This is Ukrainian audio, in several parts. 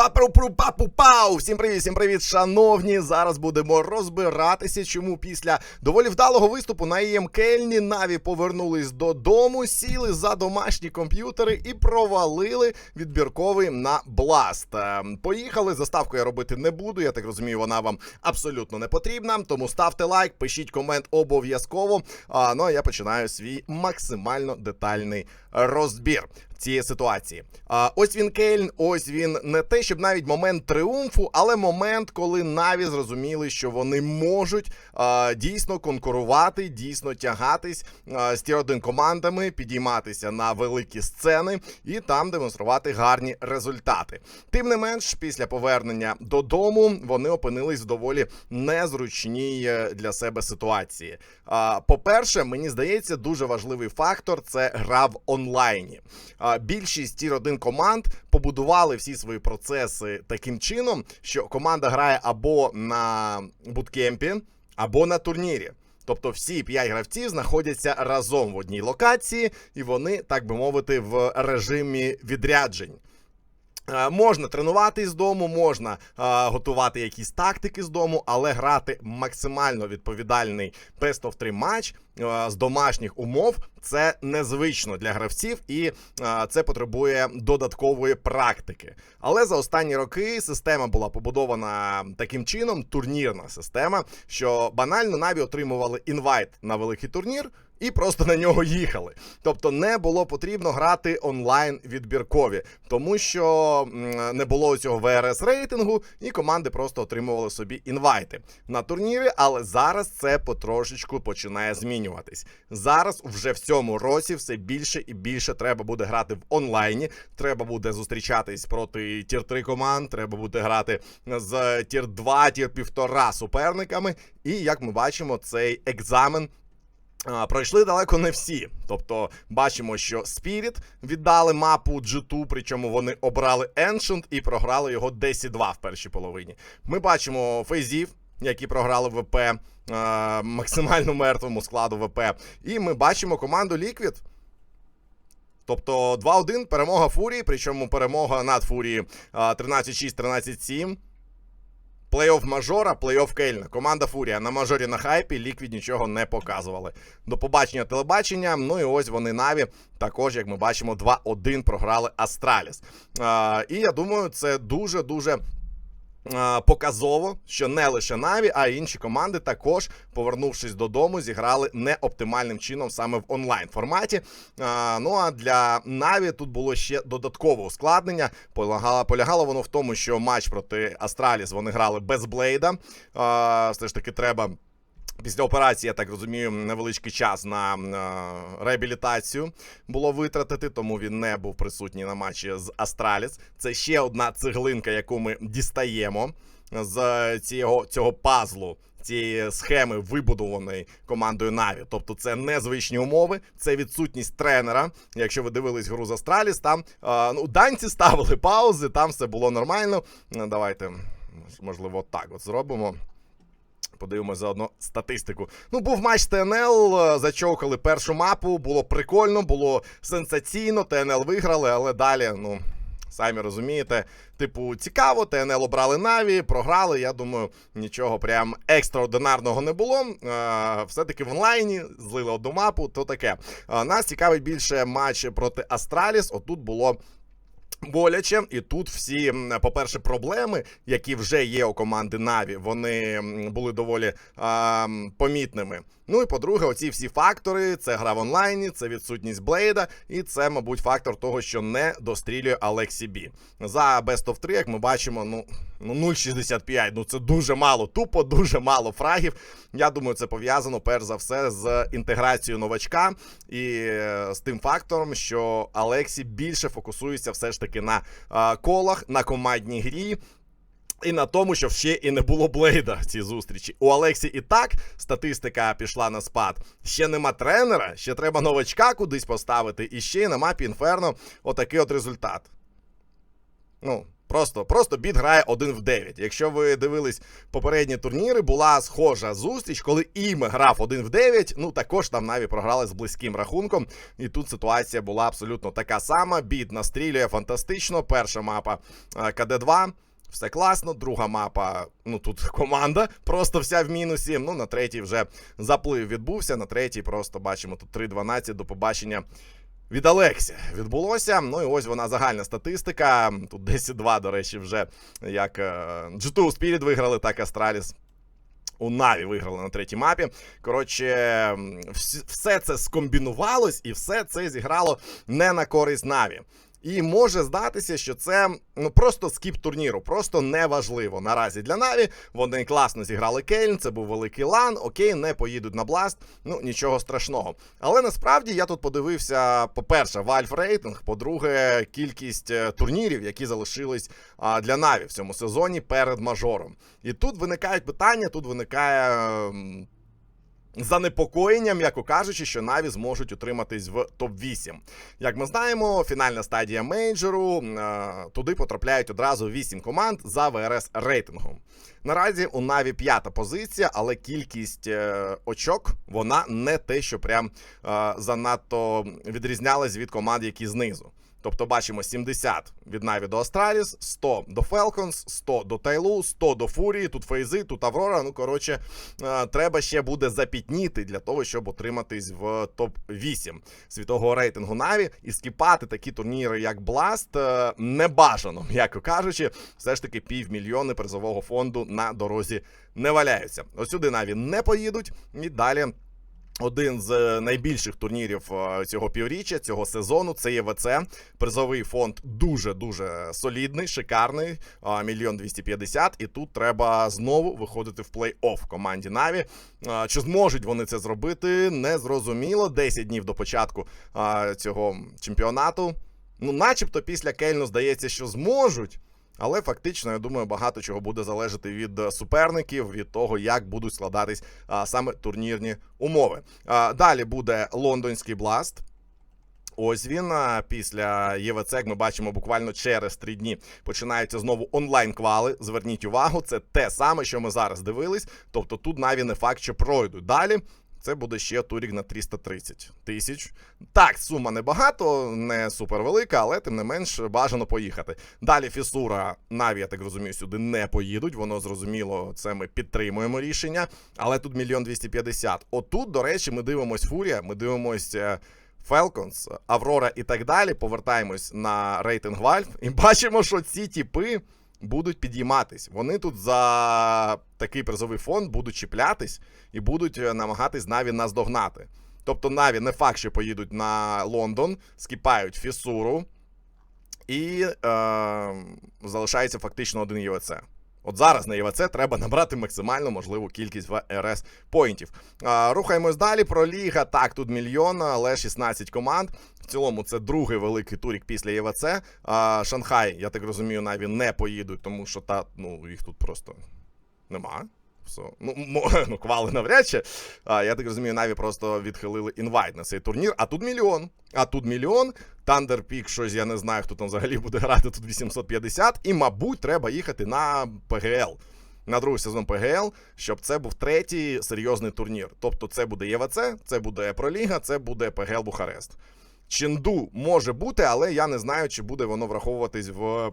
Папру папу пау! Всім привіт, всім привіт, шановні! Зараз будемо розбиратися, чому після доволі вдалого виступу на ІМ Кельні Наві повернулись додому, сіли за домашні комп'ютери і провалили відбірковий на Бласт. Е, Поїхали, заставку я робити не буду. Я так розумію, вона вам абсолютно не потрібна. Тому ставте лайк, пишіть комент обов'язково. А, ну а я починаю свій максимально детальний розбір цієї ситуації. А, ось він Кельн, ось він не те, щоб навіть момент тріумфу, але момент, коли Наві зрозуміли, що вони можуть а, дійсно конкурувати, дійсно тягатись а, з ті один командами, підійматися на великі сцени і там демонструвати гарні результати. Тим не менш, після повернення додому вони опинились в доволі незручній е, для себе ситуації. А, По-перше, мені здається, дуже важливий фактор це гра в онлайні. Більшість тір 1 команд побудували всі свої процеси таким чином, що команда грає або на буткемпі, або на турнірі. Тобто всі п'ять гравців знаходяться разом в одній локації, і вони, так би мовити, в режимі відряджень. Е, Можна тренувати з дому, можна е, готувати якісь тактики з дому, але грати максимально відповідальний Best of 3 матч е, з домашніх умов це незвично для гравців, і е, це потребує додаткової практики. Але за останні роки система була побудована таким чином, турнірна система, що банально Наві отримували інвайт на великий турнір. І просто на нього їхали. Тобто не було потрібно грати онлайн відбіркові, тому що не було цього ВРС рейтингу, і команди просто отримували собі інвайти на турнірі. Але зараз це потрошечку починає змінюватись. Зараз вже в цьому році все більше і більше треба буде грати в онлайні. Треба буде зустрічатись проти тір 3 команд. Треба буде грати з тір 2, тір 1,5 суперниками. І як ми бачимо, цей екзамен. Пройшли далеко не всі. Тобто бачимо, що Spirit віддали мапу G2, причому вони обрали Ancient і програли його 10-2 в першій половині. Ми бачимо фейзів, які програли ВП е, максимально мертвому складу ВП. І ми бачимо команду Liquid. Тобто 2-1 перемога Фурії, причому перемога над Фурії е, 13-6, 13-7. Плей-офф мажора, плей-офф Кельна. Команда Фурія на мажорі на хайпі, Ліквід нічого не показували. До побачення телебачення. Ну і ось вони Наві. Також, як ми бачимо, 2-1 програли Астраліс. І я думаю, це дуже-дуже. а, Показово, що не лише Наві, а й інші команди також, повернувшись додому, зіграли неоптимальним чином саме в онлайн форматі. Ну а для Наві тут було ще додаткове ускладнення. Полягало, полягало воно в тому, що матч проти Астраліс вони грали без Блейда. Все ж таки, треба. Після операції, я так розумію, невеличкий час на е, реабілітацію було витратити, тому він не був присутній на матчі з Астраліс. Це ще одна цеглинка, яку ми дістаємо з цього, цього пазлу. Цієї схеми вибудованої командою Наві, тобто це незвичні умови, це відсутність тренера. Якщо ви дивились гру з Астраліс, там е, ну данці ставили паузи, там все було нормально. Давайте можливо так от зробимо. Подивимося заодно статистику. Ну, був матч ТНЛ, е, зачовкали першу мапу, було прикольно, було сенсаційно. ТНЛ виграли, але далі, ну, самі розумієте, типу, цікаво, ТНЛ обрали Наві, програли. Я думаю, нічого прям екстраординарного не було. Е, Все-таки в онлайні злили одну мапу, то таке. Е, Нас цікавить більше матч проти Астраліс. Отут було. Боляче, і тут всі, по-перше, проблеми, які вже є у команди Наві, вони були доволі а, помітними. Ну і по-друге, оці всі фактори: це гра в онлайні, це відсутність Блейда, і це, мабуть, фактор того, що не дострілює Алексі Бі. За Best of 3, як ми бачимо, ну, ну 0,65. Ну це дуже мало, тупо дуже мало фрагів. Я думаю, це пов'язано перш за все з інтеграцією новачка і е, з тим фактором, що Алексі більше фокусується все ж таки на е, колах, на командній грі. І на тому, що ще і не було Блейда в цій зустрічі. У Алексі і так статистика пішла на спад. Ще нема тренера, ще треба новачка кудись поставити, і ще й на мапі Інферно отакий от результат. Ну, Просто, просто біт грає 1 в 9. Якщо ви дивились попередні турніри, була схожа зустріч, коли Іме грав 1 в 9. Ну також там Наві програли з близьким рахунком. І тут ситуація була абсолютно така сама. Біт настрілює фантастично. Перша мапа е, КД2. Все класно, друга мапа, ну тут команда, просто вся в мінусі. Ну, на третій вже заплив відбувся. На третій просто бачимо тут 3-12 до побачення від Алексі відбулося. Ну і ось вона загальна статистика. Тут 10-2, до речі, вже як е, G2 Spirit виграли, так Астраліс. У Наві виграли на третій мапі. Коротше, все це скомбінувалось, і все це зіграло не на користь Наві. І може здатися, що це ну просто скіп турніру, просто неважливо. Наразі для Наві вони класно зіграли Кельн, це був великий лан. Окей, не поїдуть на Бласт, ну нічого страшного. Але насправді я тут подивився: по-перше, Valve рейтинг, по-друге, кількість е, турнірів, які залишились для Наві в цьому сезоні перед мажором. І тут виникають питання, тут виникає. Занепокоєння, м'яко кажучи, що Наві зможуть утриматись в топ-8. Як ми знаємо, фінальна стадія мейджору е, туди потрапляють одразу 8 команд за ВРС рейтингом. Наразі у Наві п'ята позиція, але кількість е, очок вона не те, що прям е, занадто відрізнялась від команд, які знизу. Тобто бачимо 70 від Наві до Астраліс, 100 до Falcons, 100 до Тайлу, 100 до Фурії, тут Фейзи, тут Аврора. Ну, коротше, е, треба ще буде запітніти для того, щоб отриматись в топ-8 світового рейтингу Наві і скіпати такі турніри, як Blast, е, не бажано, м'яко кажучи, все ж таки півмільйони призового фонду на дорозі не валяються. Ось сюди Наві не поїдуть і далі. Один з е, найбільших турнірів е, цього півріччя, цього сезону, це є ВЦ. Призовий фонд дуже дуже солідний, шикарний. Мільйон двісті п'ятдесят. І тут треба знову виходити в плей-офф команді Наві. Чи зможуть вони це зробити? Не зрозуміло. 10 днів до початку цього чемпіонату. Ну, начебто, після Кельну здається, що зможуть. Але фактично, я думаю, багато чого буде залежати від е, суперників, від того, як будуть складатись а, саме турнірні умови. А, далі буде лондонський бласт. Ось він після ЄВЦ, ми бачимо, буквально через три дні починаються знову онлайн-квали. Зверніть увагу, це те саме, що ми зараз дивились. Тобто тут навіть не факт, що пройдуть. Далі це буде ще турік на 330 тисяч. Так, сума небагато, не супервелика, але тим не менш бажано поїхати. Далі Фісура, Наві, я так розумію, сюди не поїдуть. Воно зрозуміло, це ми підтримуємо рішення. Але тут мільйон 250. Отут, до речі, ми дивимось Фурія, ми дивимось. е, Falcons, Аврора і так далі. Повертаємось на рейтинг Valve і бачимо, що ці тіпи будуть підійматись. Вони тут за такий призовий фонд будуть чіплятись і будуть е, намагатись Наві наздогнати. Тобто Наві не факт, що поїдуть на Лондон, скіпають Фісуру, і е, залишається фактично один ЄВЦ. От зараз на ЄВЦ треба набрати максимально можливу кількість ВРС поінтів. Рухаємось далі. Про ліга. Так, тут мільйон, але 16 команд. В цілому це другий великий турік після ЄВЦ. Шанхай, я так розумію, навіть не поїдуть, тому що та, ну, їх тут просто нема. Все. Ну, ну, квали навряд чи. А, я так розумію, Наві просто відхилили інвайт на цей турнір. А тут мільйон. А тут мільйон. Thunder Peak, щось я не знаю, хто там взагалі буде грати. Тут 850. І, мабуть, треба їхати на ПГЛ. На другий сезон ПГЛ, щоб це був третій серйозний турнір. Тобто, це буде ЄВЦ, це буде Проліга, це буде ПГЛ Бухарест. Ченду може бути, але я не знаю, чи буде воно враховуватись в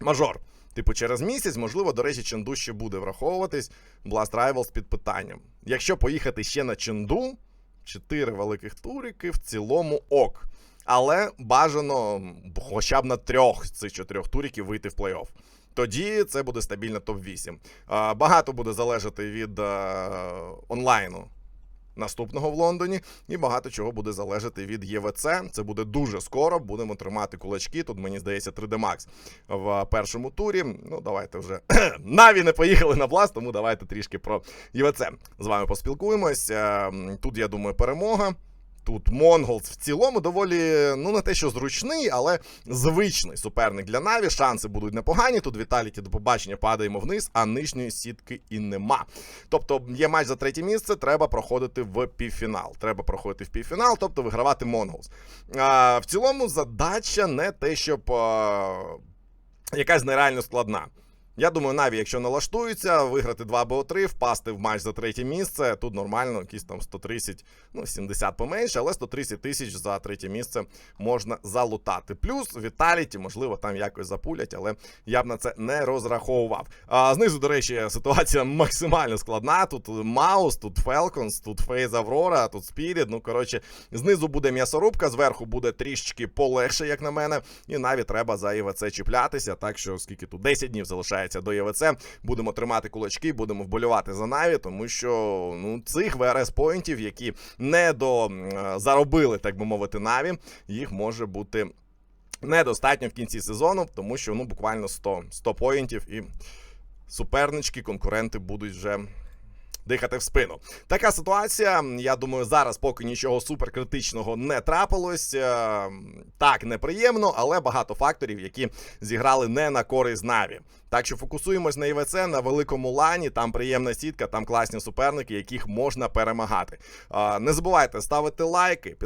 мажор. Типу, через місяць, можливо, до речі, Ченду ще буде враховуватись Blast Rivals під питанням. Якщо поїхати ще на Ченду, чотири великих турики в цілому ок. Але бажано хоча б на трьох з цих чотирьох туриків вийти в плей-офф. Тоді це буде стабільно топ-8. Багато буде залежати від е, онлайну наступного в Лондоні, і багато чого буде залежати від ЄВЦ. Це буде дуже скоро. Будемо тримати кулачки. Тут мені здається 3D Max в першому турі. Ну, давайте вже наві не поїхали на бласт, тому давайте трішки про ЄВЦ з вами поспілкуємось. Е, Тут, я думаю, перемога. Тут Монголс в цілому доволі, ну не те, що зручний, але звичний суперник для Наві. Шанси будуть непогані. Тут Віталіті до побачення падаємо вниз, а нижньої сітки і нема. Тобто є матч за третє місце, треба проходити в півфінал. Треба проходити в півфінал, тобто вигравати Монголс. А, в цілому задача не те, щоб. а, якась нереально складна. Я думаю, Наві, якщо налаштуються, виграти 2 БО3, впасти в матч за третє місце. Тут нормально, якісь там 130, ну 70 поменше, але 130 тисяч за третє місце можна залутати. Плюс Віталіті, можливо, там якось запулять, але я б на це не розраховував. А знизу, до речі, ситуація максимально складна. Тут Маус, тут Фелконс, тут Фейз Аврора, тут Спіріт. Ну коротше, знизу буде м'ясорубка, зверху буде трішечки полегше, як на мене. І навіть треба за ЄВЦ чіплятися. Так що скільки тут 10 днів залишається до ЄВЦ, будемо тримати кулачки, будемо вболювати за Наві, тому що ну цих ВРС поінтів, які не до заробили, так би мовити, Наві, їх може бути. Недостатньо в кінці сезону, тому що ну буквально 100, 100 поінтів і супернички, конкуренти будуть вже дихати в спину. Така ситуація. Я думаю, зараз поки нічого суперкритичного не трапилось. Е, Так, неприємно, але багато факторів, які зіграли не на користь Наві. Так що фокусуємось на ІВЦ на великому лані. Там приємна сітка, там класні суперники, яких можна перемагати. Не забувайте ставити лайки,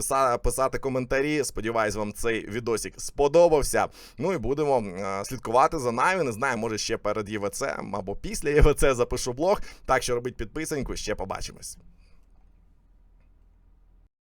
писати коментарі. Сподіваюсь, вам цей відосик сподобався. Ну і будемо слідкувати за нами. Не знаю, може ще перед ЄВЦ або після ЄВЦ запишу блог. Так що робіть підписаньку, ще побачимось.